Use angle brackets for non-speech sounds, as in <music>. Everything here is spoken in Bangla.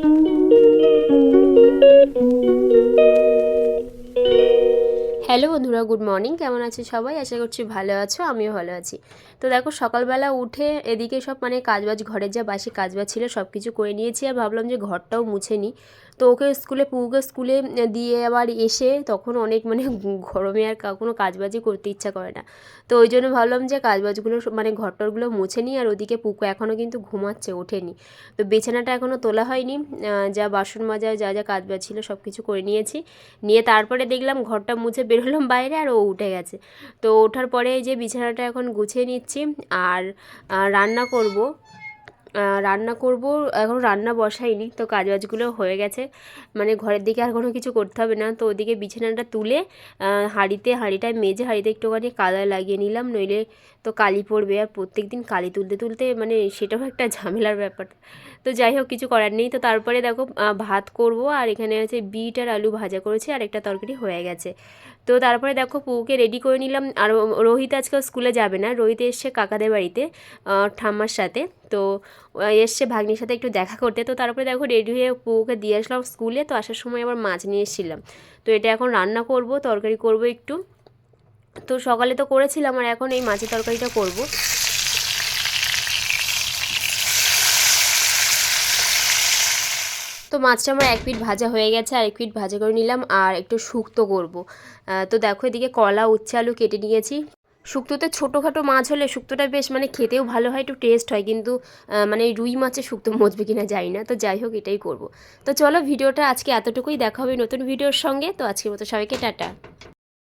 Thank you. হ্যালো বন্ধুরা, গুড মর্নিং। কেমন আছে সবাই? আশা করছি ভালো আছো, আমিও ভালো আছি। তো দেখো, সকালবেলা উঠে এদিকে সব মানে কাজবাজ, ঘরের যা বাসি কাজবাজ ছিল সব কিছু করে নিয়েছি আর ভাবলাম যে ঘরটাও মুছে নিই। তো ওকে স্কুলে পুকুকে স্কুলে দিয়ে আবার এসে তখন অনেক মানে গরমে আর কোনো কাজবাজই করতে ইচ্ছা করে না। তো ওই জন্য ভাবলাম যে কাজবাজগুলো মানে ঘরটরগুলো মুছে নিই আর ওদিকে পুকু এখনও কিন্তু ঘুমাচ্ছে, ওঠেনি। তো বিছানাটা এখনও তোলা হয়নি যা বাসন মাজা, যা যা কাজবাজ ছিল সব কিছু করে নিয়েছি। নিয়ে তারপরে দেখলাম ঘরটা মুছে বেরোলাম বাইরে আর ও উঠে গেছে। তো ওঠার পরে এই যে বিছানাটা এখন গুছিয়ে নিচ্ছি আর রান্না করব। রান্না করব। এখন রান্না বসাইনি, তো কাজবাজগুলো হয়ে গেছে। মানে ঘরের দিকে আর কোনো কিছু করতে হবে না। তো ওদিকে বিছানাটা তুলে হাঁড়িতে, হাঁড়িটায় মেজে হাঁড়িতে একটুখানি কাদা লাগিয়ে নিলাম। নইলে তো কালি পড়বে। আর প্রত্যেক দিন কালি তুলতে তুলতে মানে সেটাও একটা <laughs> ঝামেলার ব্যাপার। তো যাই হোক, কিছু করার নেই। তো তারপরে দেখো ভাত করব। আর এখানে আছে বিট আর আলু ভাজা করেছি। আর একটা তরকারি হয়ে গেছে। তো তারপরে দেখো পুকে রেডি করে নিলাম। আর রোহিত আজকে স্কুলে যাবে না। রোহিত এসছে কাকাদের বাড়িতে ঠাম্মার সাথে। তো এসছে ভাগ্নির সাথে একটু দেখা করতে। তো তারপরে দেখো রেডি হয়ে পুকে দিয়ে আসলাম স্কুলে। তো আসার সময় আবার মাছ নিয়ে এসেছিলাম। তো এটা এখন রান্না করব, তরকারি করব একটু। তো সকালে তো করেছিলাম, আর এখন এই মাছের তরকারিটা করব। তো মাছটা আমার এক পিঠ ভাজা হয়ে গেছে আর এক পিঠ ভাজা করে নিলাম, আর একটু শুক্তো করব। তো দেখো এদিকে কলা, উচ্ছে, আলু কেটে নিয়েছি। শুক্তোতে ছোটোখাটো মাছ হলে শুক্তোটা বেশ মানে খেতেও ভালো হয়, একটু টেস্ট হয়। কিন্তু মানে রুই মাছে শুক্তো মজবে কিনা যাই না। তো যাই হোক, এটাই করব। তো চলো, ভিডিওটা আজকে এতটুকুই। দেখা হবে নতুন ভিডিওর সঙ্গে। তো আজকের মতো সবাইকে টাটা।